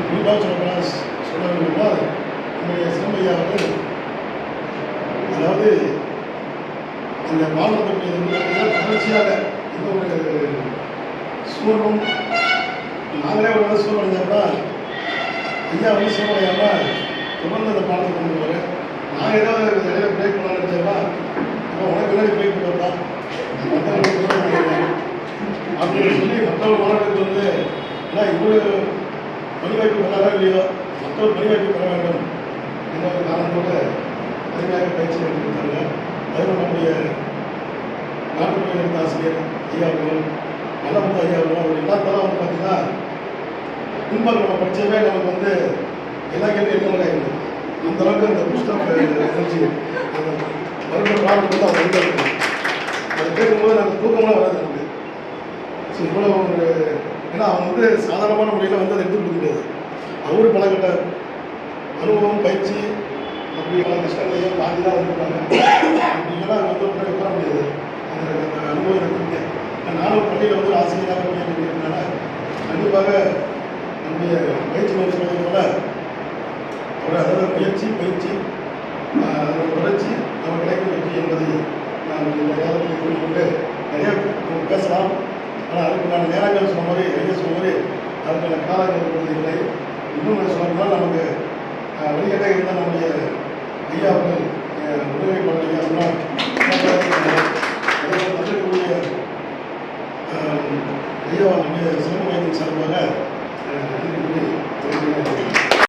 குறிப்பாக சொல்லப்போனால் சொல்ல வேண்டுமென்றால் நம்முடைய சிலம்பையா அவர்கள் அதாவது அந்த மாவட்டத்தை தொடர்ச்சியாக ஒரு சூழலும் நாங்களே ஒரு நாள் சூழ்நிலைஞ்சப்பா ஐயா வந்து தொடர்ந்து அந்த பாடத்தை கொண்டு வர நான் ஏதாவது இடையில பிரேக் பண்ண அப்போ உனக்கு பின்னாடி பிரேக் பண்ணுறதா மற்றவங்களுக்கு அப்படின்னு சொல்லி மற்றவங்க மாணவர்களுக்கு வந்து ஏன்னா இவ்வளோ பணி வாய்ப்பு இல்லையோ மக்கள் பணி வாய்ப்பு பெற வேண்டும். என்ற ஒரு காரணத்தோடு அருமையாக பயிற்சி எடுத்து கொடுத்தாங்க அதில் நம்முடைய நாட்டுப்பணி எடுத்த ஆசிரியர் ஐயா அவர்கள் நல்லமுத்து ஐயா அவர்கள் அவர் எல்லாத்தாலும் வந்து பார்த்தீங்கன்னா முன்பாக நம்ம படித்தவே நமக்கு வந்து எல்லா கேள்வியும் என்ன மாதிரி இருந்தது அந்த அளவுக்கு அந்த புஸ்தக எனர்ஜி அந்த வருட ப்ராப்ளம் வந்து அவர் வந்து அதை கேட்கும்போது நாங்கள் தூக்கம்லாம் வராது நமக்கு. ஸோ இவ்வளோ ஒரு ஏன்னா அவங்க வந்து சாதாரணமான முறையில் வந்து அதை எடுத்துக்க முடியாது. அவரு பலகட்ட அனுபவம் பயிற்சி அப்படி பல கஷ்டங்களையும் தாண்டி தான் வந்திருக்காங்க அப்படின்னா அது வந்து முன்னாடி உட்கார முடியாது. அந்த அந்த அனுபவம் எனக்கு இருக்கு. நானும் பள்ளியில் வந்து ஆசிரியராக பணியாற்றிருக்கிறதுனால கண்டிப்பாக நம்முடைய பயிற்சி முயற்சி போல ஒரு அதாவது முயற்சி பயிற்சி தொடர்ச்சி நம்ம கிடைக்கும் வெற்றி என்பதை நான் இந்த நேரத்தில் கூறிக்கொண்டு நிறைய பேசலாம். ஆனால் அதுக்குண்டான நேரங்கள் சொன்ன மாதிரி ஐயா சொன்ன மாதிரி அதுக்கான காலங்கள் இல்லை. இன்னும் சொல்லணும்னா நமக்கு வழிகட்டாக இருந்தால் நம்முடைய ஐயா அவர்கள் உதவி பண்ணலையா சொன்னால் ஐயா நம்முடைய